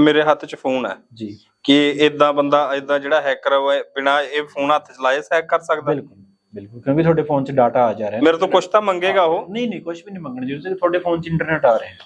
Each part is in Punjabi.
ਮੇਰੇ ਹੱਥ 'ਚ ਫੋਨ ਹੈ ਜੀ। ਕਿ ਇਦਾਂ ਬੰਦਾ ਇਦਾਂ ਜਿਹੜਾ ਹੈਕਰ ਹੋਏ ਬਿਨਾ ਇਹ ਫੋਨ ਹੱਥ 'ਚ ਲਾਏ ਹੈਕ ਕਰ ਸਕਦਾ? ਬਿਲਕੁਲ ਬਿਲਕੁਲ। ਕਿਉਂਕਿ ਤੁਹਾਡੇ ਫੋਨ 'ਚ ਡਾਟਾ ਆ ਜਾ ਰਿਹਾ ਹੈ। ਮੇਰੇ ਤੋਂ ਕੁਝ ਤਾਂ ਮੰਗੇਗਾ ਉਹ? ਨਹੀਂ ਨਹੀਂ ਕੁਝ ਵੀ ਨਹੀਂ ਮੰਗਣ ਦੀ ਜ਼ਰੂਰਤ। ਤੁਹਾਡੇ ਫੋਨ 'ਚ ਇੰਟਰਨੈਟ ਆ ਰਿਹਾ। ਹੈ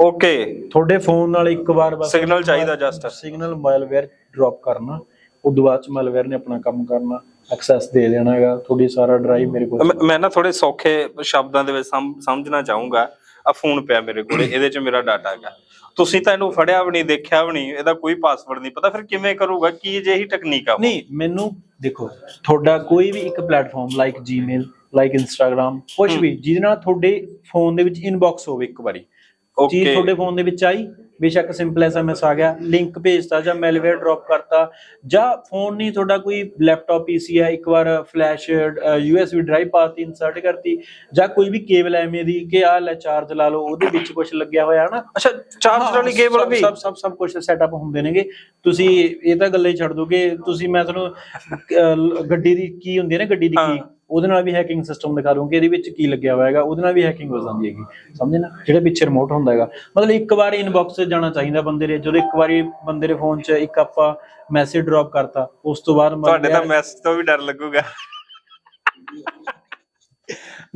ਓਕੇ ਤੁਹਾਡੇ ਫੋਨ ਨਾਲ ਇੱਕ ਵਾਰ ਬਸ Signal ਚਾਹੀਦਾ just। ਸਿਗਨਲ ਮਾਲਵੇਅਰ ਡ੍ਰੌਪ ਕਰਨਾ। ਉਦੋਂ ਬਾਅਦ ਚ ਮਾਲਵੇਅਰ ਨੇ ਆਪਣਾ ਕੰਮ ਕਰਨਾ। ਐਕਸੈਸ ਦੇ ਦੇਣਾ ਹੈਗਾ। ਤੁਹਾਡੀ ਸਾਰਾ ਡਰਾਈਵ ਮੇਰੇ ਕੋਲ ਮੈਂ- ਮੈਂ ਨਾ ਥੋੜੇ ਸੌਖੇ ਸ਼ਬਦਾਂ ਦੇ ਵਿੱਚ ਸਮ- ਸਮਝਣਾ ਚਾਹੂੰਗਾ। ਆ ਫੋਨ ਪਿਆ ਮੇਰੇ ਕੋਲੇ ਇਹਦੇ 'ਚ ਮੇਰਾ ਡਾਟਾ ਹੈਗਾ। ਤੁਸੀਂ ਤਾਂ ਇਹਨੂੰ ਫੜਿਆ ਵੀ ਨਹੀਂ ਦੇਖਿਆ ਵੀ ਨਹੀਂ ਇਹਦਾ ਕੋਈ ਪਾਸਵਰਡ ਨਹੀਂ ਪਤਾ ਫਿਰ ਕਿਵੇਂ ਕਰੂਗਾ? ਕੀ ਜਿਹੀ ਟੈਕਨੀਕ ਆ ਉਹ? ਨਹੀਂ ਮੈਨੂੰ ਦੇਖੋ ਤੁਹਾਡਾ ਕੋਈ ਵੀ ਇੱਕ platform like Gmail like Instagram ਕੁਝ ਵੀ ਜਿਹਦੇ ਨਾਲ ਤੁਹਾਡੇ ਫੋਨ ਦੇ ਵਿੱਚ ਇਨਬਾਕਸ ਹੋਵੇ ਇੱਕ ਵਾਰੀ। ਚੀਜ਼ ਓਕੇ ਤੁਹਾਡੇ ਫੋਨ ਦੇ ਵਿੱਚ ਆਈ ਬੇਸ਼ੱਕ ਸਿੰਪਲ ਐਸਐਮਐਸ ਆ ਗਿਆ ਲਿੰਕ ਭੇਜਤਾ ਜਾਂ ਮੈਲਵੇਅਰ ਡ੍ਰੌਪ ਕਰਤਾ ਜਾਂ ਫੋਨ ਨਹੀਂ ਤੁਹਾਡਾ ਕੋਈ ਲੈਪਟਾਪ ਪੀਸੀ ਹੈ ਇੱਕ ਵਾਰ ਫਲੈਸ਼ ਯੂਐਸਬੀ ਡਰਾਈਵ ਪਾਤੀ ਇਨਸਰਟ ਕਰਤੀ ਜਾਂ ਕੋਈ ਵੀ ਕੇਬਲ ਐਵੇਂ ਦੀ ਕਿ ਆ ਲੈ ਚਾਰਜ ਲਾ ਲਓ ਉਹਦੇ ਵਿੱਚ ਕੁਝ ਲੱਗਿਆ ਹੋਇਆ ਹੈ ਨਾ ਅੱਛਾ ਚਾਰਜ ਵਾਲੀ ਕੇਬਲ ਵੀ? ਸਭ ਸਭ ਸਭ ਕੁਝ ਸੈਟਅਪ ਹੁੰਦੇ ਨੇਗੇ। ਤੁਸੀਂ ਇਹ ਤਾਂ ਗੱਲਾਂ ਹੀ ਛੱਡ ਦੋਗੇ ਤੁਸੀਂ ਮੈਂ ਤੁਹਾਨੂੰ ਗੱਡੀ ਦੀ ਕੀ ਹੁੰਦੀ ਹੈ ਨਾ ਗੱਡੀ ਦੀ। ਕੀ ਉਹਦੇ ਨਾਲ ਵੀ ਹੈਕਿੰਗ ਸਿਸਟਮ ਦਿਖਾ ਦੂੰਗਾ ਕਿ ਇਹਦੇ ਵਿੱਚ ਕੀ ਲੱਗਿਆ ਹੋਇਆ ਹੈਗਾ ਉਹਦੇ ਨਾਲ ਵੀ ਹੈਕਿੰਗ ਹੋ ਜਾਂਦੀ ਹੈਗੀ ਸਮਝੇ ਨਾ? ਜਿਹੜੇ ਪਿੱਛੇ ਰਿਮੋਟ ਹੁੰਦਾ ਹੈਗਾ। ਮਤਲਬ ਇੱਕ ਵਾਰ ਇਨਬਾਕਸ 'ਚ ਜਾਣਾ ਚਾਹੀਦਾ ਬੰਦੇ ਦੇ ਜਦੋਂ ਇੱਕ ਵਾਰੀ ਬੰਦੇ ਦੇ ਫੋਨ 'ਚ ਇੱਕ ਆਪਾਂ ਮੈਸੇਜ ਡ੍ਰੌਪ ਕਰਤਾ ਉਸ ਤੋਂ ਬਾਅਦ ਤੁਹਾਡੇ ਤਾਂ ਮੈਸੇਜ ਤੋਂ ਵੀ ਡਰ ਲੱਗੂਗਾ।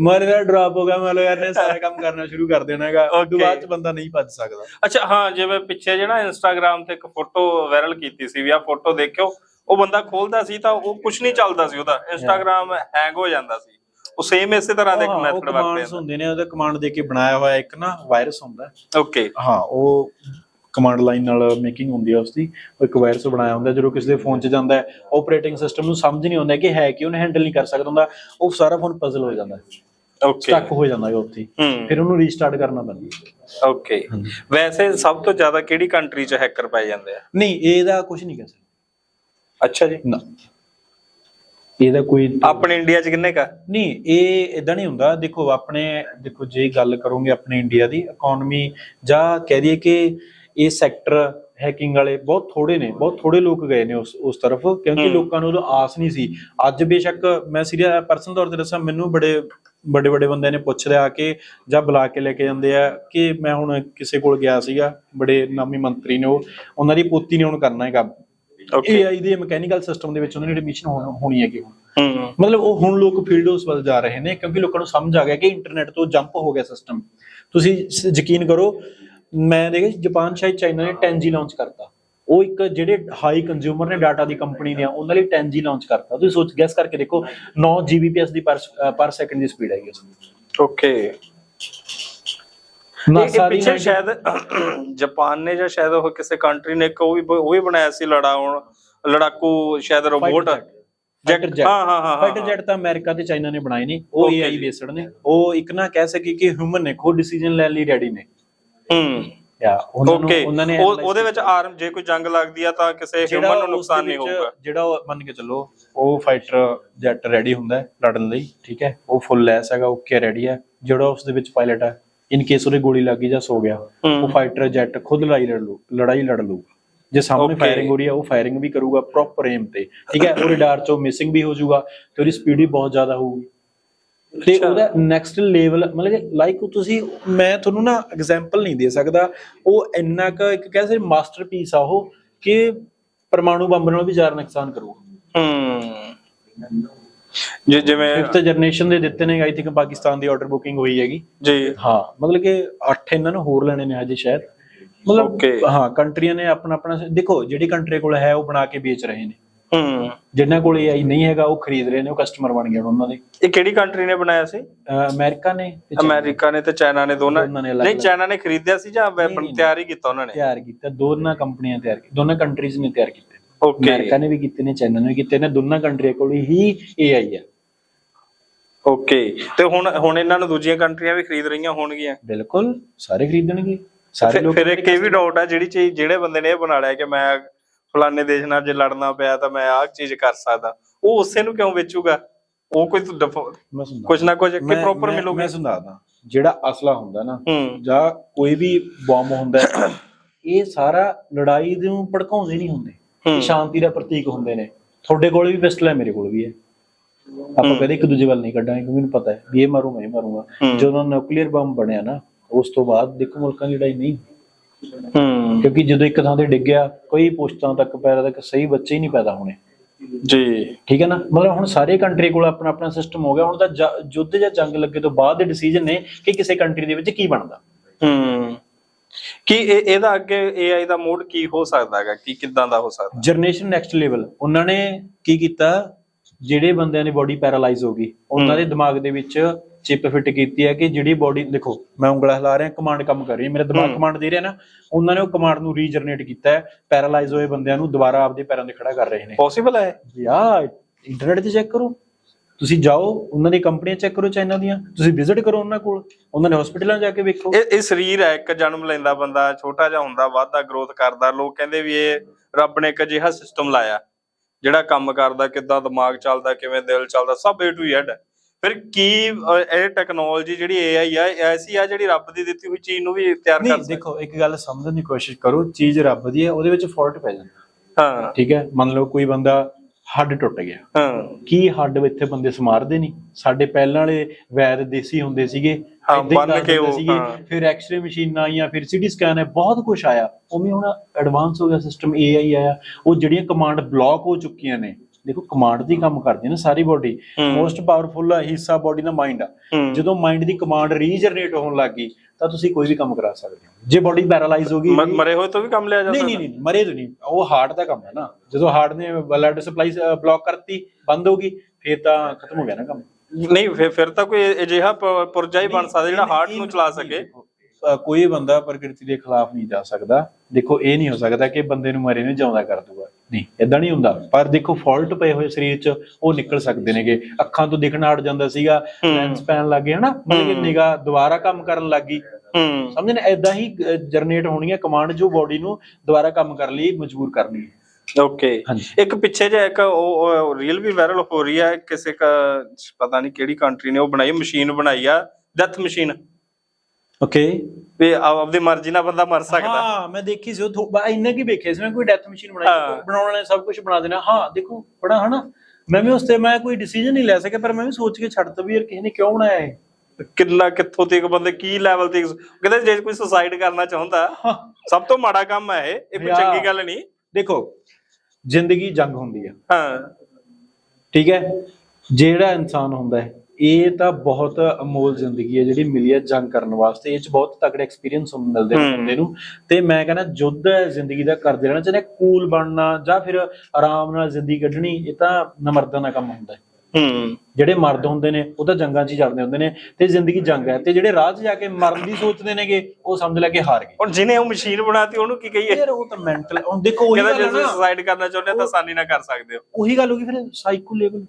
ਮਰਦਾ ਡ੍ਰੌਪ ਹੋ ਗਿਆ ਮਤਲਬ ਯਾਰ ਨੇ ਸਾਰਾ ਕੰਮ ਕਰਨਾ ਸ਼ੁਰੂ ਕਰ ਦੇਣਾ ਹੈਗਾ ਉਸ ਤੋਂ. ਬਾਅਦ 'ਚ ਬੰਦਾ ਨਹੀਂ ਭੱਜ ਸਕਦਾ। ਅੱਛਾ ਹਾਂ ਜਿਵੇਂ ਪਿੱਛੇ ਜਿਹੜਾ ਇੰਸਟਾਗ੍ਰam ਤੇ ਇੱਕ ਫੋਟੋ ਵਾਇਰਲ ਕੀਤੀ ਸੀ ਵੀ ਆ ਫੋਟੋ ਦੇਖਿਓ ਉਹ ਬੰਦਾ ਖੋਲਦਾ ਸੀ ਤਾਂ ਉਹ ਕੁਝ ਨਹੀਂ ਚੱਲਦਾ ਸੀ ਉਹਦਾ। ਇੰਸਟਾਗ੍ਰam ਹੈਂਗ ਹੋ ਜਾਂਦਾ ਸੀ। ਉਹ ਸੇਮ ਇਸੇ ਤਰ੍ਹਾਂ ਦਾ ਮੈਥਡ ਕਮਾਂਡਸ ਵਰਤਿਆ ਹੁੰਦੇ ਨੇ ਉਹਦਾ ਕਮਾਂਡ ਦੇ ਕੇ ਬਣਾਇਆ ਹੋਇਆ ਇੱਕ ਨਾ ਵਾਇਰਸ ਹੁੰਦਾ। ਓਕੇ ਹਾਂ ਉਹ ਕਮਾਂਡ ਲਾਈਨ ਨਾਲ ਮੇਕਿੰਗ ਹੁੰਦੀ ਹੈ ਉਸ ਦੀ ਉਹ ਇੱਕ ਵਾਇਰਸ ਬਣਾਇਆ ਹੁੰਦਾ। ਜਦੋਂ ਕਿਸੇ ਦੇ ਫੋਨ 'ਚ ਜਾਂਦਾ ਹੈ ਆਪਰੇਟਿੰਗ ਸਿਸਟਮ ਨੂੰ ਸਮਝ ਨਹੀਂ ਆਉਂਦਾ ਕਿ ਹੈ ਕਿ ਉਹਨੇ ਹੈਂਡਲ ਨਹੀਂ ਕਰ ਸਕਦਾ ਹੁੰਦਾ ਉਹ ਸਾਰਾ ਫੋਨ ਪਜ਼ਲ ਹੋ ਜਾਂਦਾ ਓਕੇ ਸਟਕ ਹੋ ਜਾਂਦਾ ਹੈ ਉੱਥੇ ਫਿਰ ਉਹਨੂੰ ਰੀਸਟਾਰਟ ਕਰਨਾ ਪੈਂਦਾ। ਓਕੇ ਵੈਸੇ ਸਭ ਤੋਂ ਜ਼ਿਆਦਾ ਕਿਹੜੀ ਕੰਟਰੀ 'ਚ ਹੈਕਰ ਪਾਏ ਜਾਂਦੇ ਆ? ਨਹੀਂ ਇਹਦਾ ਕੁਝ ਨਹੀਂ ਕਹਿ ਸਕਦੇ। ਅੱਛਾ ਜੀ। ਨਾ। ਇਹਦਾ ਕੋਈ ਆਪਣੇ ਇੰਡੀਆ 'ਚ ਕਿੰਨੇ ਕਾ ਨਹੀਂ ਇਹ ਇਦਾਂ ਨਹੀਂ ਹੁੰਦਾ। ਦੇਖੋ ਆਪਣੇ ਦੇਖੋ ਜੇ ਗੱਲ ਕਰੋਗੇ ਆਪਣੇ ਇੰਡੀਆ ਦੀ ਇਕਨੋਮੀ ਜਾਂ ਕਹਿ ਦਈਏ ਕਿ ਇਹ ਸੈਕਟਰ ਹੈਕਿੰਗ ਵਾਲੇ ਬਹੁਤ ਥੋੜੇ ਨੇ ਬਹੁਤ ਥੋੜੇ ਲੋਕ ਗਏ ਨੇ ਉਸ ਉਸ ਤਰਫ ਕਿਉਂਕਿ। ਲੋਕਾਂ ਨੂੰ ਉਦੋਂ ਆਸ ਨਹੀਂ ਸੀ। ਅੱਜ ਬੇਸ਼ੱਕ ਮੈਂ ਸੀਰੀਅਸ ਪਰਸਨਲ ਤੌਰ ਤੇ ਦੱਸਾਂ ਮੈਨੂੰ ਬੜੇ ਵੱਡੇ ਵੱਡੇ ਬੰਦੇ ਨੇ ਪੁੱਛਦੇ ਆ ਕੇ ਜਾਂ ਬੁਲਾ ਕੇ ਲੈ ਕੇ ਜਾਂਦੇ ਆ ਕਿ ਮੈਂ ਹੁਣ ਕਿਸੇ ਕੋਲ ਗਿਆ ਸੀਗਾ ਬੜੇ ਨਾਮੀ ਮੰਤਰੀ ਨੇ ਉਹ ਉਹਨਾਂ ਦੀ ਪੋਤੀ ਨੇ ਹੁਣ ਕਰਨਾ ਹੈਗਾ। ਓਕੇ ਏਆਈ ਦੇ ਮਕੈਨੀਕਲ ਸਿਸਟਮ ਦੇ ਵਿੱਚ ਉਹਨਾਂ ਦੀ ਐਡਮਿਸ਼ਨ ਹੋਣੀ ਹੈਗੀ ਹੁਣ। ਮਤਲਬ ਉਹ ਹੁਣ ਲੋਕ ਫੀਲਡ ਉਸ ਵੱਲ ਜਾ ਰਹੇ ਨੇ ਕਿਉਂਕਿ ਲੋਕਾਂ ਨੂੰ ਸਮਝ ਆ ਗਿਆ ਕਿ ਇੰਟਰਨੈਟ ਤੋਂ ਜੰਪ ਹੋ ਗਿਆ ਸਿਸਟਮ ਤੁਸੀਂ ਯਕੀਨ ਕਰੋ ਮੈਂ ਦੇਖਿਆ ਜਪਾਨ ਸ਼ਾਇਦ ਚਾਈਨਾ ਨੇ 10G ਲਾਂਚ ਕਰਤਾ। ਉਹ ਇੱਕ ਜਿਹੜੇ ਹਾਈ ਕੰਜ਼ਿਊਮਰ ਨੇ ਡਾਟਾ ਦੀ ਕੰਪਨੀ ਨੇ ਉਹਨਾਂ ਲਈ 10G ਲਾਂਚ ਕਰਤਾ। ਤੁਸੀਂ ਸੋਚ ਗੈਸ ਕਰਕੇ ਦੇਖੋ 9 Gbps ਦੀ ਪਰ ਸੈਕਿੰਡ ਦੀ ਸਪੀਡ ਹੈਗੀ ਉਸ ਓਕੇ ਇਹ ਪਿੱਛੇ ਸ਼ਾਇਦ ਜਾਪਾਨ ਨੇ ਜਾਂ ਸ਼ਾਇਦ ਉਹ ਕਿਸੇ ਕੰਟਰੀ ਨੇ ਇੱਕ ਉਹ ਵੀ ਉਹ ਵੀ ਬਣਾਇਆ ਸੀ ਲੜਾਉਣ ਲੜਾਕੂ ਸ਼ਾਇਦ ਰੋਬੋਟ ਜੈਟ ਹਾਂ ਹਾਂ ਹਾਂ ਫਾਈਟਰ ਜੈਟ ਤਾਂ ਅਮਰੀਕਾ ਤੇ ਚਾਈਨਾ ਨੇ ਬਣਾਏ ਨੇ ਉਹ ਜੀ। ਬੇਸਡ ਨੇ। ਉਹ ਇੱਕ ਨਾ ਕਹਿ ਸਕੇ ਕਿ ਹਿਊਮਨ ਨੇ ਖੁਦ ਡਿਸੀਜਨ ਲੈਣ ਲਈ ਰੈਡੀ ਨੇ। ਹੂੰ। ਯਾ ਉਹਨਾਂ ਨੂੰ ਉਹਦੇ ਵਿੱਚ ਆਰਮ ਜੇ ਕੋਈ ਜੰਗ ਲੱਗਦੀ ਆ ਤਾਂ ਕਿਸੇ ਹਿਊਮਨ ਨੂੰ ਨੁਕਸਾਨ ਨਹੀਂ ਹੋਊਗਾ। ਜਿਹੜਾ ਉਹ ਮੰਨ ਕੇ ਚੱਲੋ ਉਹ ਫਾਈਟਰ ਜੈਟ ਰੈਡੀ ਹੁੰਦਾ ਹੈ ਲੜਨ ਲਈ ਠੀਕ ਹੈ? ਉਹ ਫੁੱਲ ਲੈਸ ਹੈਗਾ ਓਕੇ ਰੈਡੀ ਹੈ। ਜਿਹੜਾ ਉਸ ਦੇ ਵਿੱਚ ਪਾਇਲਟ ਹੈ ਇਨ ਕੇਸ ਉਹਦੇ ਗੋਲੀ ਲੱਗ ਗਈ ਜਾਂ ਸੋ ਗਿਆ। ਉਹ ਫਾਈਟਰ ਜੈਟ ਖੁਦ ਲੜਾਈ ਲੜ ਲੂ ਲੜਾਈ ਲੜ ਲੂਗਾ ਜੇ ਸਾਹਮਣੇ. ਫਾਇਰਿੰਗ ਹੋ ਰਹੀ ਹੈ ਉਹ ਫਾਇਰਿੰਗ ਵੀ ਕਰੂਗਾ ਪ੍ਰੋਪਰ ਏਮ ਤੇ ਠੀਕ ਹੈ ਉਹ ਰਡਾਰ ਚੋਂ ਮਿਸਿੰਗ ਵੀ ਹੋ ਜਾਊਗਾ ਤੇ ਉਹਦੀ ਸਪੀਡ ਵੀ ਬਹੁਤ ਜ਼ਿਆਦਾ ਹੋਊਗੀ ਤੇ। ਉਹਦਾ ਨੈਕਸਟ ਲੈਵਲ ਮਤਲਬ ਕਿ ਲਾਈਕ ਤੁਸੀਂ ਮੈਂ ਤੁਹਾਨੂੰ ਨਾ ਐਗਜ਼ਾਮਪਲ ਨਹੀਂ ਦੇ ਸਕਦਾ ਉਹ ਇੰਨਾ ਕੁ ਇੱਕ ਕਹਿ ਸਕਦੇ ਮਾਸਟਰਪੀਸ ਆ ਉਹ ਕਿ ਪਰਮਾਣੂ ਬੰਬ ਨਾਲ ਵੀ ਜ਼ਿਆਦਾ ਨੁਕਸਾਨ ਕਰੂਗਾ ਜੇ ਜਿਵੇਂ ਫਿਫਥ ਜਨਰੇਸ਼ਨ ਦੇ ਦਿੱਤੇ ਨੇ ਆਈ ਥਿੰਕ ਪਾਕਿਸਤਾਨ ਦੀ ਆਰਡਰ ਬੁਕਿੰਗ ਹੋਈ ਹੈਗੀ। ਜੀ। ਹਾਂ ਮਤਲਬ ਕਿ 8 ਇਹਨਾਂ ਨੂੰ ਹੋਰ ਲੈਣੇ ਨੇ ਹਜੇ ਸ਼ਾਇਦ। ਮਤਲਬ. ਹਾਂ ਕੰਟਰੀਆਂ ਨੇ ਆਪਣਾ ਆਪਣਾ ਦੇਖੋ ਜਿਹੜੀ ਕੰਟਰੀ ਕੋਲ ਹੈ ਉਹ ਬਣਾ ਕੇ ਵੇਚ ਰਹੇ ਨੇ। ਹੂੰ। ਜਿਨ੍ਹਾਂ ਕੋਲ AI ਨਹੀਂ ਹੈਗਾ ਉਹ ਖਰੀਦ ਰਹੇ ਨੇ ਉਹ ਕਸਟਮਰ ਬਣ ਗਏ ਉਹਨਾਂ ਦੇ। ਇਹ ਕਿਹੜੀ ਕੰਟਰੀ ਨੇ ਬਣਾਇਆ ਸੀ? ਅਮਰੀਕਾ ਨੇ ਅਮਰੀਕਾ ਨੇ ਤੇ ਚਾਈਨਾ ਨੇ ਦੋਨਾਂ ਨਹੀਂ ਚਾਈਨਾ ਨੇ ਖਰੀਦਿਆ ਸੀ ਜਾਂ ਵੈਪਨ। ਤਿਆਰ ਹੀ ਕੀਤਾ ਉਹਨਾਂ ਨੇ? ਤਿਆਰ ਕੀਤਾ ਦੋਨਾਂ ਕੰਪਨੀਆਂ ਤਿਆਰ ਕੀਤੀਆਂ ਦੋਨਾਂ ਕੰਟਰੀਜ਼ ਨੇ ਤਿਆਰ ਕੀਤੇ। ਓਕੇ ਅਮਰੀਕਾ ਨੇ ਵੀ ਕੀਤੇ ਨੇ ਚਾਈਨਾ ਨੇ ਵੀ ਕੀਤੇ ਨੇ ਦੋਨਾਂ ਕੰਟਰੀਆਂ ਕੋਲ ਹੀ AI ਹੈ ਓਕੇ ਤੇ ਹੁਣ ਹੁਣ ਇਹਨਾਂ ਨੂੰ ਦੂਜੀਆਂ ਕੰਟਰੀਆਂ ਵੀ ਖਰੀਦ ਰਹੀਆਂ ਹੋਣਗੀਆਂ? ਬਿਲਕੁਲ ਸਾਰੇ ਖਰੀਦਣਗੇ। ਸਾਰੇ ਲੋਕ ਫਿਰ ਇੱਕ ਇਹ ਵੀ ਡਾਊਟ ਆ ਜਿਹੜੀ ਚੀਜ਼ ਜਿਹੜੇ ਬੰਦੇ ਨੇ ਇਹ ਬਣਾ ਲਿਆ ਕਿ ਮੈਂ ਫਲਾਣੇ ਦੇਸ਼ ਨਾਲ ਜੇ ਲੜਨਾ ਪਿਆ ਤਾਂ ਮੈਂ ਆਹ ਚੀਜ਼ ਕਰ ਸਕਦਾ। ਉਹ ਉਸੇ ਨੂੰ ਕਿਉਂ ਵੇਚੂਗਾ? ਉਹ ਕੋਈ ਕੁਝ ਨਾ ਕੁਝ ਕਿ ਪ੍ਰੋਪਰ ਮਿਲੂਗਾ। ਮੈਂ ਸਮਝਾਦਾ ਜਿਹੜਾ ਅਸਲਾ ਹੁੰਦਾ ਨਾ ਜਾਂ ਕੋਈ ਵੀ ਬੰਬ ਹੁੰਦਾ ਇਹ ਸਾਰਾ ਲੜਾਈ ਨੂੰ ਭੜਕਾਉਂਦੇ ਨਹੀਂ ਹੁੰਦੇ। ਇਹ। ਸ਼ਾਂਤੀ ਦਾ ਪ੍ਰਤੀਕ ਹੁੰਦੇ ਨੇ। ਤੁਹਾਡੇ ਕੋਲ ਵੀ ਪਿਸਟਲ ਹੈ ਮੇਰੇ ਕੋਲ ਵੀ ਹੈ। ਆਪਾਂ। ਕਦੇ ਇੱਕ ਦੂਜੇ ਵੱਲ ਨਹੀਂ ਕੱਢਾਂਗੇ ਕਿਉਂਕਿ ਮੈਨੂੰ ਪਤਾ ਹੈ ਵੀ ਇਹ ਮਾਰੂ ਮੈਂ ਮਾਰੂੰਗਾ। ਜਦੋਂ ਨਿਊਕਲੀਅਰ ਬੰਬ ਬਣਿਆ ਨਾ ਉਸ ਤੋਂ ਬਾਅਦ ਦੇਖੋ ਮੁਲਕਾਂ ਦੀ ਲੜਾਈ ਨਹੀਂ। ਹੂੰ। ਕਿਉਂਕਿ ਜਦੋਂ ਇੱਕ ਥਾਂ ਤੇ ਡਿੱਗਿਆ ਕੋਈ ਪੁਸ਼ਤਾਂ ਤੱਕ ਪੈਰਾਂ ਤੱਕ ਸਹੀ ਬੱਚੇ ਹੀ ਨਹੀਂ ਪੈਦਾ ਹੋਣੇ। ਜੀ। ਠੀਕ ਹੈ ਨਾ? ਮਤਲਬ ਹੁਣ ਸਾਰੇ ਕੰਟਰੀ ਕੋਲ ਆਪਣਾ ਆਪਣਾ ਸਿਸਟਮ ਹੋ ਗਿਆ ਹੁਣ ਤਾਂ ਯੁੱਧ ਜਾਂ ਜੰਗ ਲੱਗੇ ਤੋਂ ਬਾਅਦ ਦੇ ਡਿਸੀਜਨ ਨੇ ਕਿ ਕਿਸੇ ਕੰਟਰੀ ਦੇ ਵਿੱਚ ਕੀ ਬਣਦਾ। ਹੂੰ। ਕੀ ਇਹ ਇਹਦਾ ਅੱਗੇ AI ਦਾ ਮੋਡ ਕੀ ਹੋ ਸਕਦਾ ਹੈਗਾ? ਕੀ ਕਿੱਦਾਂ ਦਾ ਹੋ ਸਕਦਾ? ਜਨਰੇਸ਼ਨ ਨੈਕਸਟ ਲੈਵਲ ਉਹਨਾਂ ਨੇ ਕੀ ਕੀਤਾ? ਜਿਹੜੇ ਬੰਦਿਆਂ ਦੀ ਬਾਡੀ ਪੈਰਾਲਾਈਜ਼ ਹੋ ਗਈ ਉਹਨਾਂ ਦੇ ਦਿਮਾਗ ਦੇ ਵਿੱਚ ਚਿਪ ਫਿੱਟ ਕੀਤੀ ਹੈ ਕਿ ਜਿਹੜੀ ਬਾਡੀ ਦੇਖੋ ਮੈਂ ਉਂਗਲਾਂ ਹਿਲਾ ਰਿਹਾ ਕਮਾਂਡ ਕੰਮ ਕਰ ਰਹੀ ਹੈ ਮੇਰਾ ਦਿਮਾਗ। ਕਮਾਂਡ ਦੇ ਰਿਹਾ ਨਾ ਉਹਨਾਂ ਨੇ ਉਹ ਕਮਾਂਡ ਨੂੰ ਰੀਜਨਰੇਟ ਕੀਤਾ ਹੈ ਪੈਰਾਲਾਈਜ਼ ਹੋਏ ਬੰਦਿਆਂ ਨੂੰ ਦੁਬਾਰਾ ਆਪਦੇ ਪੈਰਾਂ ਤੇ ਖੜਾ ਕਰ ਰਹੇ ਨੇ। ਪੋਸੀਬਲ ਹੈ ਯਾ ਇੰਟਰਨੈਟ ਤੇ ਚੈੱਕ ਕਰੋ। ਤੁਸੀਂ ਜਾਓ ਉਹਨਾਂ ਦੀ ਕੰਪਨੀਆਂ ਚੈੱਕ ਕਰੋ ਚਾਈਨਾ ਦੀਆਂ। ਤੁਸੀਂ ਵਿਜ਼ਿਟ ਕਰੋ ਉਹਨਾਂ ਕੋਲ। ਉਹਨਾਂ ਦੇ ਹਸਪੀਟਲਾਂ ਜਾ ਕੇ ਵੇਖੋ। ਇਹ ਇਹ ਸਰੀਰ ਹੈ ਇੱਕ ਜਨਮ ਲੈਂਦਾ ਬੰਦਾ ਛੋਟਾ ਜਿਹਾ ਹੁੰਦਾ ਵੱਧਦਾ ਗਰੋਥ ਕਰਦਾ। ਲੋਕ ਕਹਿੰਦੇ ਵੀ ਇਹ ਰੱਬ ਨੇ ਇੱਕ ਅਜਿਹਾ ਸਿਸਟਮ ਲਾਇਆ। ਜਿਹੜਾ ਕੰਮ ਕਰਦਾ ਕਿੱਦਾਂ ਦਿਮਾਗ ਚੱਲਦਾ ਕਿਵੇਂ ਦਿਲ ਚੱਲਦਾ ਸਭ A to Z ਹੈ। ਫਿਰ ਕੀ ਇਹ ਟੈਕਨੋਲੋਜੀ ਜਿਹੜੀ AI ਆ ਐਸੀ ਆ ਜਿਹੜੀ ਰੱਬ ਦੀ ਦਿੱਤੀ ਹੋਈ ਚੀਜ਼ ਨੂੰ ਵੀ ਤਿਆਰ ਕਰ ਸਕਦੀ ਦੇਖੋ ਇੱਕ ਗੱਲ ਸਮਝਣ ਦੀ ਕੋਸ਼ਿਸ਼ ਕਰੋ ਚੀਜ਼ ਰੱਬ ਦੀ ਹੈ ਉਹਦੇ ਵਿੱਚ ਫਾਲਟ ਪੈ ਜਾਂਦਾ। ਹਾਂ। ਠੀਕ ਹੈ? ਮੰਨ ਲਓ ਕੋਈ ਬੰਦਾ ਹੱਡ ਟੁੱਟ ਗਿਆ। ਹਾਂ। ਕੀ ਹੱਡ ਇੱਥੇ ਬੰਦੇ ਸਮਾਰਦੇ ਨਹੀਂ? ਸਾਡੇ ਪਹਿਲਾਂ ਵਾਲੇ ਵੈਦ ਦੇਸੀ ਹੁੰਦੇ ਸੀਗੇ ਦੱਸ ਕੇ ਉਹ, ਸੀਗੇ। ਫਿਰ ਐਕਸ-ਰੇ ਮਸ਼ੀਨਾਂ ਆਈਆਂ ਫਿਰ ਸੀਟੀ ਸਕੈਨ ਹੈ ਬਹੁਤ ਕੁਝ ਆਇਆ। ਉਵੇਂ ਹੁਣ ਐਡਵਾਂਸ ਹੋ ਗਿਆ ਸਿਸਟਮ AI ਆਇਆ। ਉਹ ਜਿਹੜੀਆਂ ਕਮਾਂਡ ਬਲੌਕ ਹੋ ਚੁੱਕੀਆਂ ਨੇ ਦੇਖੋ ਕਮਾਂਡ ਦੀ ਕੰਮ ਕਰਦੀ ਹੈ ਨਾ ਸਾਰੀ ਬਾਡੀ। ਮੋਸਟ ਪਾਵਰਫੁਲ ਹਿੱਸਾ ਬਾਡੀ ਦਾ ਮਾਈਂਡ ਆ। ਜਦੋਂ ਮਾਈਂਡ ਦੀ ਕਮਾਂਡ ਰੀਜਨਰੇਟ ਹੋਣ ਲੱਗੀ ਤਾਂ ਤੁਸੀਂ ਕੋਈ ਵੀ ਕੰਮ ਕਰਾ ਸਕਦੇ ਹੋ। ਜੇ ਬਾਡੀ ਪੈਰਾਲਾਈਜ਼ ਹੋ ਗਈ ਮਰੇ ਹੋਏ ਤੋਂ ਵੀ ਕੰਮ ਲਿਆ ਜਾ ਨਹੀਂ ਸਕਦਾ। ਨਹੀਂ ਨਹੀਂ ਮਰੇ ਤਾਂ ਨਹੀਂ। ਉਹ ਹਾਰਟ ਦਾ ਕੰਮ ਹੈ ਨਾ। ਜਦੋਂ ਹਾਰਟ ਨੇ ਬਲੱਡ ਸਪਲਾਈ ਬਲੌਕ ਕਰਤੀ ਬੰਦ ਹੋ ਗਈ ਫਿਰ ਤਾਂ ਖਤਮ ਹੋ ਗਿਆ ਨਾ ਕੰਮ। ਨਹੀਂ ਫਿਰ ਫਿਰ ਤਾਂ ਕੋਈ ਅਜਿਹਾ ਪੁਰਜਾ ਹੀ ਬਣ ਸਕਦਾ ਜਿਹੜਾ ਹਾਰਟ ਨੂੰ ਚਲਾ ਸਕੇ। ਕੋਈ ਬੰਦਾ ਪ੍ਰਕਿਰਤੀ ਦੇ ਖਿਲਾਫ ਨਹੀਂ ਜਾ ਸਕਦਾ। ਦੇਖੋ ਇਹ ਨਹੀਂ ਹੋ ਸਕਦਾ ਕਿ ਬੰਦੇ ਨੂੰ ਮਰੇ ਨੂੰ ਜਿਉਂਦਾ ਕਰ ਦੂਗਾ। ਨਹੀਂ ਇਦਾਂ ਨਹੀਂ ਹੁੰਦਾ। ਪਰ ਦੇਖੋ ਫਾਲਟ ਪਏ ਹੋਏ ਸਰੀਰ 'ਚ ਉਹ ਨਿਕਲ ਸਕਦੇ ਨੇਗੇ। ਅੱਖਾਂ ਤੋਂ ਦਿਖਣਾ ਹਟ ਜਾਂਦਾ ਸੀਗਾ। ਲੈਂਸ ਪੈਣ ਲੱਗ ਗਿਆ ਨਾ ਮਤਲਬ ਕਿ ਹੂੰ। ਨਿਗਾਹ ਦੁਬਾਰਾ ਕੰਮ ਕਰਨ ਲੱਗ ਗਈ। ਹੂੰ। ਸਮਝੇ ਨਾ ਇਦਾਂ ਹੀ ਜਨਰੇਟ ਹੋਣੀ ਹੈ ਕਮਾਂਡ ਜੋ ਬਾਡੀ ਨੂੰ ਦੁਬਾਰਾ ਕੰਮ ਕਰਨ ਲਈ ਮਜਬੂਰ ਕਰਨੀ ਹੈ ਓਕੇ ਇੱਕ ਪਿੱਛੇ ਜਿਹਾ ਇੱਕ ਉਹ ਰੀਅਲ ਵੀ ਵਾਇਰਲ ਹੋ ਰਹੀ ਹੈ ਕਿਸੇ ਕ ਪਤਾ ਨਹੀਂ ਕਿਹੜੀ ਕੰਟਰੀ ਨੇ ਉਹ ਬਣਾਈ ਮਸ਼ੀਨ ਬਣਾਈ ਆ ਡੈਥ ਮਸ਼ੀਨ ਓਕੇ ਵੀ ਆਪ- ਆਪਦੀ ਮਰਜ਼ੀ ਨਾਲ ਬੰਦਾ ਮਰ ਸਕਦਾ। ਹਾਂ ਮੈਂ ਦੇਖੀ ਸੀ ਉਹ ਥੋ- ਬਾ- ਇੰਨਾ ਕੀ ਵੇਖਿਆ ਸੀ ਮੈਂ ਕੋਈ ਡੈਥ ਮਸ਼ੀਨ ਬਣਾਈ ਹਾਂ। ਬਣਾਉਣ ਵਾਲੇ ਸਭ ਕੁਝ ਬਣਾ ਦੇਣਾ। ਹਾਂ ਦੇਖੋ ਬੜਾ ਹਨਾ। ਮੈਂ ਵੀ ਉਸ ਤੇ ਮੈਂ ਕੋਈ ਡਿਸੀਜਨ ਨਹੀਂ ਲੈ ਸਕਿਆ ਪਰ ਮੈਂ ਵੀ ਸੋਚ ਕੇ ਛੱਡਤਾ ਵੀ ਯਾਰ ਕਿਸੇ ਨੇ ਕਿਉਂ ਬਣਾਇਆ ਇਹ? ਕਿੰਨਾ ਕਿੱਥੋਂ ਤੱਕ ਬੰਦੇ ਕੀ ਲੈਵਲ ਤੇ ਕਹਿੰਦੇ ਜੇ ਕੋਈ ਸੁਸਾਈਡ ਕਰਨਾ ਚਾਹੁੰਦਾ ਹਾਂ, ਸਭ ਤੋਂ ਮਾੜਾ ਕੰਮ ਹੈ ਇਹ ਇਹ ਕੋਈ ਯਾ। ਚੰਗੀ ਗੱਲ ਨਹੀਂ। ਦੇਖੋ ਜ਼ਿੰਦਗੀ ਜੰਗ ਹੁੰਦੀ ਆ। ਹਾਂ। ਠੀਕ ਹੈ? ਜਿਹੜਾ ਇਨਸਾਨ ਹੁੰਦਾ ਹੈ ਇਹ ਤਾਂ ਬਹੁਤ ਅਮੋਲ ਜ਼ਿੰਦਗੀ ਹੈ ਜਿਹੜੀ ਮਿਲੀ ਹੈ ਜੰਗ ਕਰਨ ਵਾਸਤੇ। ਇਹ ਚ ਬਹੁਤ ਤਕੜੇ ਐਕਸਪੀਰੀਅੰਸ ਮਿਲਦੇ ਨੇ। ਬੰਦੇ ਨੂੰ। ਤੇ ਮੈਂ ਕਹਿੰਦਾ ਜੁੱਧ ਹੈ ਜ਼ਿੰਦਗੀ ਦਾ ਕਰਦੇ ਰਹਿਣਾ ਚਾਹੀਦਾ ਕੂਲ ਬਣਨਾ ਜਾਂ ਫਿਰ ਆਰਾਮ ਨਾਲ ਜ਼ਿੰਦਗੀ ਕੱਢਣੀ ਇਹ ਤਾਂ ਨਮਰਦਾਂ ਦਾ ਕੰਮ ਹੁੰਦਾ ਹੈ। ਹੂੰ। ਜਿਹੜੇ ਮਰਦ ਹੁੰਦੇ ਨੇ ਉਹ ਤਾਂ ਜੰਗਾਂ 'ਚ ਹੀ ਜਾਂਦੇ ਹੁੰਦੇ ਨੇ ਤੇ ਜ਼ਿੰਦਗੀ ਜੰਗ ਹੈ। ਤੇ ਜਿਹੜੇ ਰਾਹ 'ਚ ਜਾ ਕੇ ਮਰਨ ਦੀ ਸੋਚਦੇ ਨੇਗੇ ਉਹ ਸਮਝ ਲੈ ਕੇ ਹਾਰ ਗਏ। ਹੁਣ ਜਿਹਨੇ ਉਹ ਮਸ਼ੀਨ ਬਣਾਤੀ ਉਹਨੂੰ ਕੀ ਕਹੀਏ? ਯਾਰ ਉਹ ਤਾਂ ਮੈਂਟਲ ਹੁਣ ਦੇਖੋ ਉਹੀ ਗੱਲ ਹੈ ਨਾ। ਸੁਸਾਈਡ ਕਰਨਾ ਚਾਹੁੰਦੇ ਤਾਂ ਆਸਾਨੀ ਨਾਲ ਕਰ ਸਕਦੇ ਹੋ। ਉਹੀ ਗੱਲ ਹੋ ਗਈ ਫਿਰ ਸਾਈਕੋ ਲੈਵਲ